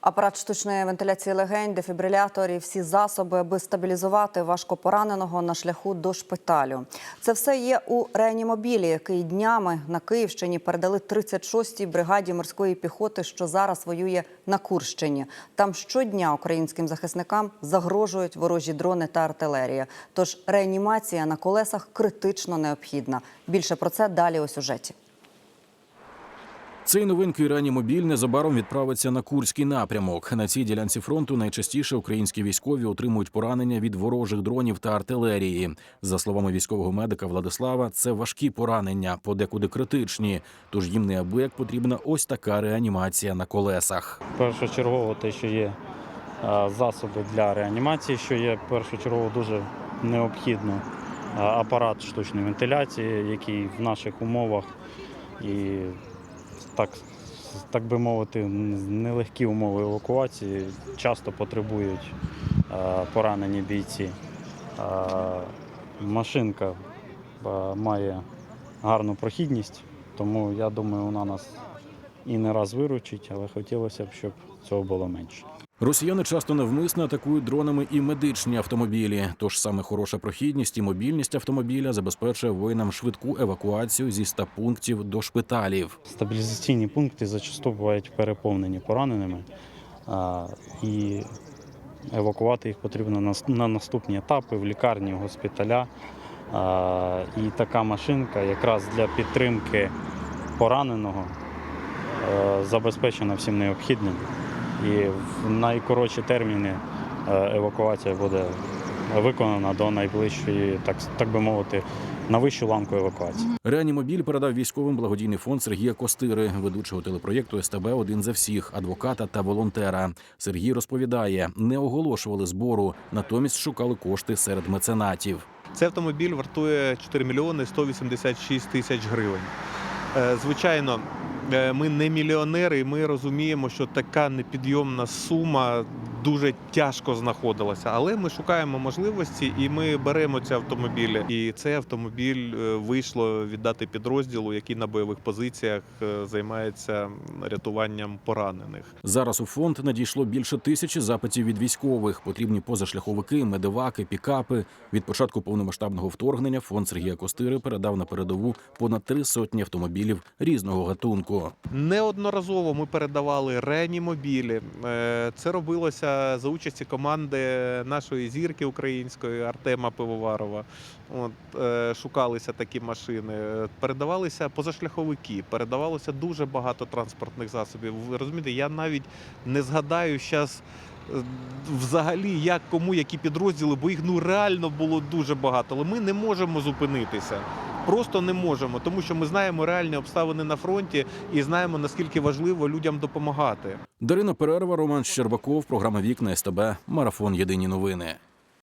Апарат штучної вентиляції легень, дефібрилятор і всі засоби, аби стабілізувати важкопораненого на шляху до шпиталю. Це все є у реанімобілі, який днями на Київщині передали 36-й бригаді морської піхоти, що зараз воює на Курщині. Там щодня українським захисникам загрожують ворожі дрони та артилерія. Тож реанімація на колесах критично необхідна. Більше про це далі у сюжеті. Цей новинкий реанімобіль незабаром відправиться на Курський напрямок. На цій ділянці фронту найчастіше українські військові отримують поранення від ворожих дронів та артилерії. За словами військового медика Владислава, це важкі поранення, подекуди критичні. Тож їм неабияк потрібна ось така реанімація на колесах. Першочергово те, що є засоби для реанімації, що є першочергово дуже необхідно. Апарат штучної вентиляції, який в наших умовах і так, так би мовити, нелегкі умови евакуації часто потребують е, поранені бійці. Е, Машинка е, має гарну прохідність, тому я думаю, вона нас і не раз виручить, але хотілося б, щоб цього було менше. Росіяни часто навмисно атакують дронами і медичні автомобілі. Тож саме хороша прохідність і мобільність автомобіля забезпечує воїнам швидку евакуацію зі ста пунктів до шпиталів. Стабілізаційні пункти зачасту бувають переповнені пораненими, а, і евакувати їх потрібно на, на наступні етапи в лікарні, в госпіталя. А, І така машинка якраз для підтримки пораненого забезпечена всім необхідним. І в найкоротші терміни е, евакуація буде виконана до найближчої, так, так би мовити, на вищу ланку евакуації. Реанімобіль передав військовим благодійний фонд Сергія Костири, ведучого телепроєкту СТБ Один за всіх, адвоката та волонтера. Сергій розповідає, не оголошували збору, натомість шукали кошти серед меценатів. Цей автомобіль вартує 4 мільйони 186 тисяч гривень. Е, Звичайно, е, ми не мільйонери, і ми розуміємо, що така непідйомна сума дуже тяжко знаходилася. Але ми шукаємо можливості і ми беремо ці автомобілі. І цей автомобіль е, вийшло віддати підрозділу, який на бойових позиціях е, займається рятуванням поранених. Зараз у фонд надійшло більше тисячі запитів від військових. Потрібні позашляховики, медиваки, пікапи. Від початку повномасштабного вторгнення фонд Сергія Костири передав на передову понад три сотні автомобілів різного гатунку. Неодноразово ми передавали реанімобілі. Е, Це робилося за участі команди нашої зірки української Артема Пивоварова. От, е, шукалися такі машини. Передавалися позашляховики, передавалося дуже багато транспортних засобів. Ви розумієте, я навіть не згадаю зараз. Взагалі, як кому які підрозділи, бо їх ну реально було дуже багато. Але ми не можемо зупинитися. Просто не можемо, тому що ми знаємо реальні обставини на фронті і знаємо наскільки важливо людям допомагати. Дарина Перерва, Роман Щербаков, програма Вікна СТБ, Марафон Єдині новини.